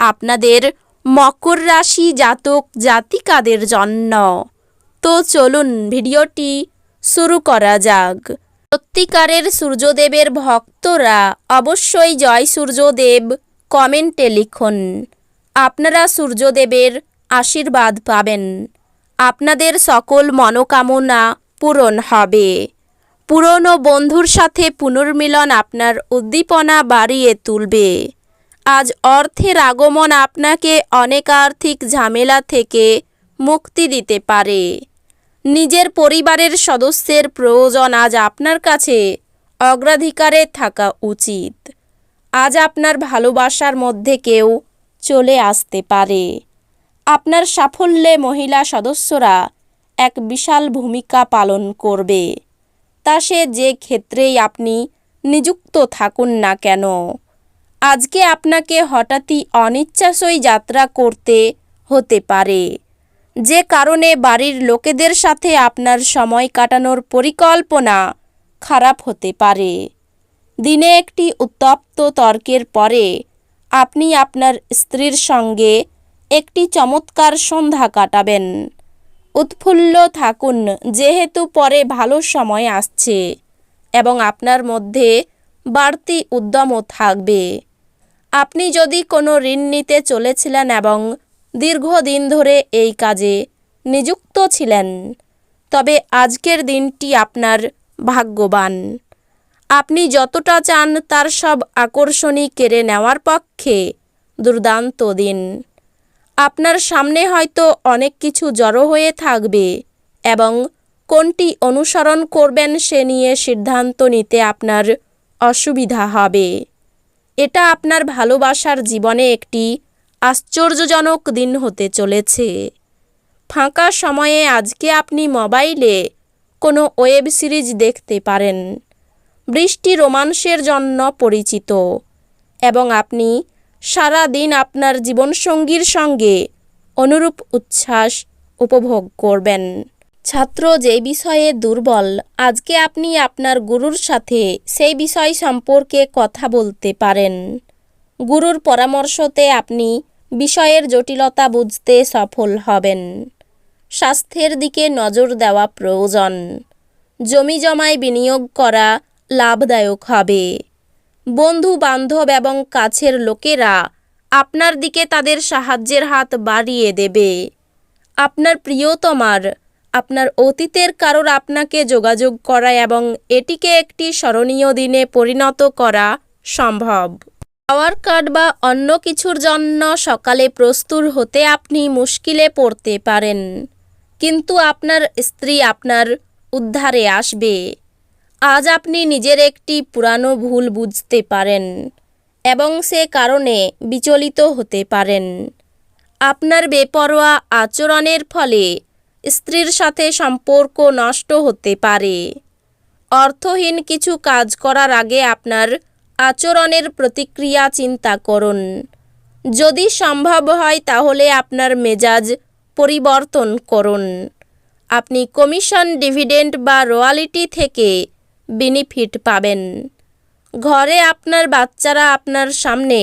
আপনাদের মকর রাশি জাতক জাতিকাদের জন্য। তো চলুন ভিডিওটি শুরু করা যাক। সত্যিকারের সূর্যদেবের ভক্তরা অবশ্যই জয় সূর্যদেব কমেন্টে লিখুন। আপনারা সূর্যদেবের আশীর্বাদ পাবেন। আপনাদের সকল মনোকামনা পূরণ হবে। পুরনো বন্ধুর সাথে পুনর্মিলন আপনার উদ্দীপনা বাড়িয়ে তুলবে। আজ অর্থের আগমন আপনাকে অনেক আর্থিক ঝামেলা থেকে মুক্তি দিতে পারে। নিজের পরিবারের সদস্যের প্রয়োজন আজ আপনার কাছে অগ্রাধিকারে থাকা উচিত। আজ আপনার ভালোবাসার মধ্যে কেউ চলে আসতে পারে। আপনার সাফল্যে মহিলা সদস্যরা এক বিশাল ভূমিকা পালন করবে। তা সে যে ক্ষেত্রেই আপনি নিযুক্ত থাকুন না কেন। আজকে আপনাকে হঠাৎই অনিচ্ছাসই যাত্রা করতে হতে পারে। যে কারণে বাড়ির লোকেদের সাথে আপনার সময় কাটানোর পরিকল্পনা খারাপ হতে পারে। দিনে একটি উত্তপ্ত তর্কের পরে আপনি আপনার স্ত্রীর সঙ্গে একটি চমৎকার সন্ধ্যা কাটাবেন। উৎফুল্ল থাকুন, যেহেতু পরে ভালো সময় আসছে এবং আপনার মধ্যে বাড়তি উদ্যমও থাকবে। আপনি যদি কোনো ঋণ নিতে চলেছিলেন এবং দীর্ঘদিন ধরে এই কাজে নিযুক্ত ছিলেন, তবে আজকের দিনটি আপনার ভাগ্যবান। আপনি যতটা চান তার সব আকর্ষণই কেড়ে নেওয়ার পক্ষে দুর্দান্ত দিন। আপনার সামনে হয়তো অনেক কিছু জড়ো হয়ে থাকবে এবং কোনটি অনুসরণ করবেন সে নিয়ে সিদ্ধান্ত নিতে আপনার অসুবিধা হবে। এটা আপনার ভালোবাসার জীবনে একটি আশ্চর্যজনক দিন হতে চলেছে। ফাঁকা সময়ে আজকে আপনি মোবাইলে কোনো ওয়েব সিরিজ দেখতে পারেন। বৃষ্টি রোমান্সের জন্য পরিচিত এবং আপনি সারা দিন আপনার জীবনসঙ্গীর সঙ্গে অনুরূপ উচ্ছ্বাস উপভোগ করবেন। ছাত্র যে বিষয়ে দুর্বল, আজকে আপনি আপনার গুরুর সাথে সেই বিষয় সম্পর্কে কথা বলতে পারেন। গুরুর পরামর্শতে আপনি বিষয়ের জটিলতা বুঝতে সফল হবেন। স্বাস্থ্যের দিকে নজর দেওয়া প্রয়োজন। জমি জমায় বিনিয়োগ করা লাভদায়ক হবে। বন্ধু বান্ধব এবং কাছের লোকেরা আপনার দিকে তাদের সাহায্যের হাত বাড়িয়ে দেবে। আপনার প্রিয়তমার আপনার অতীতের কারোর আপনাকে যোগাযোগ করা এবং এটিকে একটি স্মরণীয় দিনে পরিণত করা সম্ভব। পাওয়ার কার্ড বা অন্য কিছুর জন্য সকালে প্রস্তুত হতে আপনি মুশকিলে পড়তে পারেন। কিন্তু আপনার স্ত্রী আপনার উদ্ধারে আসবে। আজ আপনি নিজের একটি পুরানো ভুল বুঝতে পারেন এবং সে কারণে বিচলিত হতে পারেন। আপনার বেপরোয়া আচরণের ফলে স্ত্রীর সাথে সম্পর্ক নষ্ট হতে পারে। অর্থহীন কিছু কাজ করার আগে আপনার আচরণের প্রতিক্রিয়া চিন্তা করুন। যদি সম্ভব হয় তাহলে আপনার মেজাজ পরিবর্তন করুন। আপনি কমিশন ডিভিডেন্ড বা রয়্যালিটি থেকে বেনিফিট পাবেন। ঘরে আপনার বাচ্চারা আপনার সামনে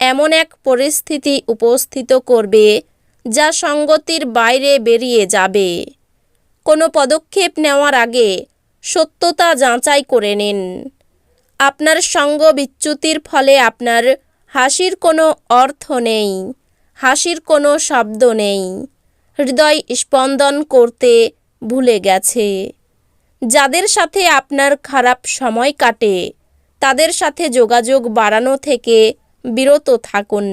এমন এক পরিস্থিতি উপস্থিত করবে যা সঙ্গতির বাইরে বেরিয়ে যাবে। কোনো পদক্ষেপ নেওয়ার আগে সত্যতা যাচাই করে নিন। আপনার সঙ্গ বিচ্যুতির ফলে আপনার হাসির কোনো অর্থ নেই, হাসির কোনো শব্দ নেই, হৃদয় স্পন্দন করতে ভুলে গেছে। যাদের সাথে আপনার খারাপ সময় কাটে, তাদের সাথে যোগাযোগ বাড়ানো থেকে বিরত থাকুন।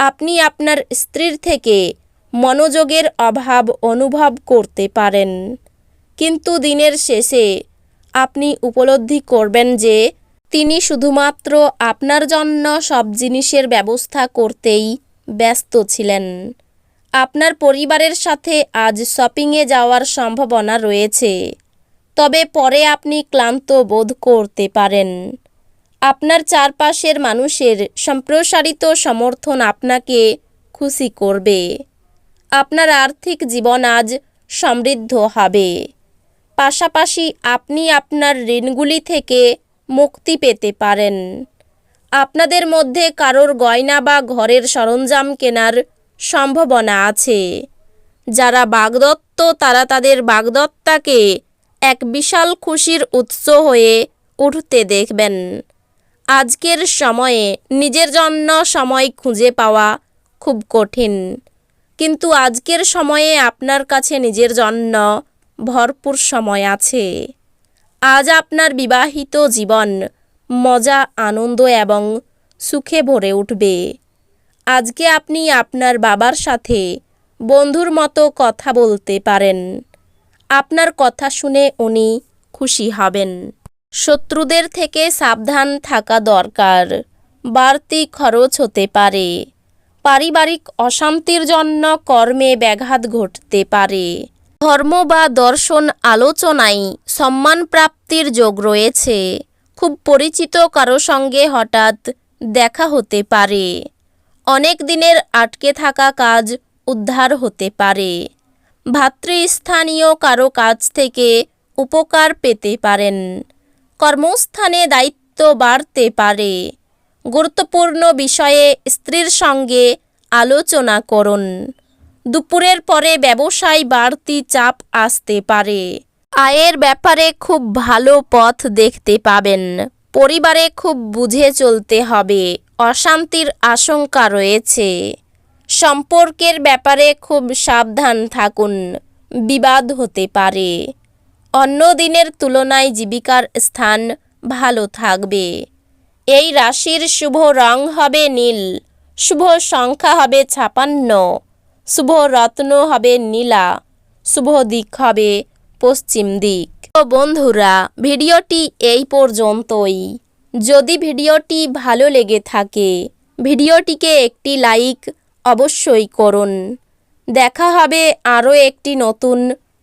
আপনি আপনার স্ত্রীর থেকে মনোযোগের অভাব অনুভব করতে পারেন। কিন্তু দিনের শেষে আপনি উপলব্ধি করবেন যে তিনি শুধুমাত্র আপনার জন্য সব জিনিসের ব্যবস্থা করতেই ব্যস্ত ছিলেন। আপনার পরিবারের সাথে আজ শপিংয়ে যাওয়ার সম্ভাবনা রয়েছে। তবে পরে আপনি ক্লান্ত বোধ করতে পারেন। আপনার চারপাশের মানুষের সম্প্রসারিত সমর্থন আপনাকে খুশি করবে। আপনার আর্থিক জীবন আজ সমৃদ্ধ হবে। পাশাপাশি আপনি আপনার ঋণগুলি থেকে মুক্তি পেতে পারেন। আপনাদের মধ্যে কারোর গয়না বা ঘরের সরঞ্জাম কেনার সম্ভাবনা আছে। যারা বাগদত্ত, তারা তাদের বাগদত্তাকে এক বিশাল খুশির উৎস হয়ে উঠতে দেখবেন। আজকের সময়ে নিজের জন্য সময় খুঁজে পাওয়া খুব কঠিন। কিন্তু আজকের সময়ে আপনার কাছে নিজের জন্য ভরপুর সময় আছে। আজ আপনার বিবাহিত জীবন মজা, আনন্দ এবং সুখে ভরে উঠবে। আজকে আপনি আপনার বাবার সাথে বন্ধুর মতো কথা বলতে পারেন। আপনার কথা শুনে উনি খুশি হবেন। শত্রুদের থেকে সাবধান থাকা দরকার। বাড়তি খরচ হতে পারে। পারিবারিক অশান্তির জন্য কর্মে ব্যাঘাত ঘটতে পারে। ধর্ম বা দর্শন আলোচনায় সম্মান প্রাপ্তির যোগ রয়েছে। খুব পরিচিত কারও সঙ্গে হঠাৎ দেখা হতে পারে। অনেক দিনের আটকে থাকা কাজ উদ্ধার হতে পারে। ভাতৃস্থানীয় কারও কাছ থেকে উপকার পেতে পারেন। কর্মস্থানে দায়িত্ব বাড়তে পারে। গুরুত্বপূর্ণ বিষয়ে স্ত্রীর সঙ্গে আলোচনা করুন। দুপুরের পরে ব্যবসায় বাড়তি চাপ আসতে পারে। আয়ের ব্যাপারে খুব ভালো পথ দেখতে পাবেন। পরিবারে খুব বুঝে চলতে হবে। অশান্তির আশঙ্কা রয়েছে। সম্পর্কের ব্যাপারে খুব সাবধান থাকুন। বিবাদ হতে পারে। অন্য দিনের তুলনায় জীবিকার স্থান ভালো থাকবে। এই রাশির শুভ রং হবে নীল, শুভ সংখ্যা হবে ছাপান্ন, শুভ রত্ন হবে নীলা, শুভ দিক হবে পশ্চিম দিক। তো বন্ধুরা, ভিডিওটি এই পর্যন্তই। যদি ভিডিওটি ভালো লেগে থাকে, ভিডিওটিকে একটি লাইক অবশ্যই করুন। দেখা হবে আরও একটি নতুন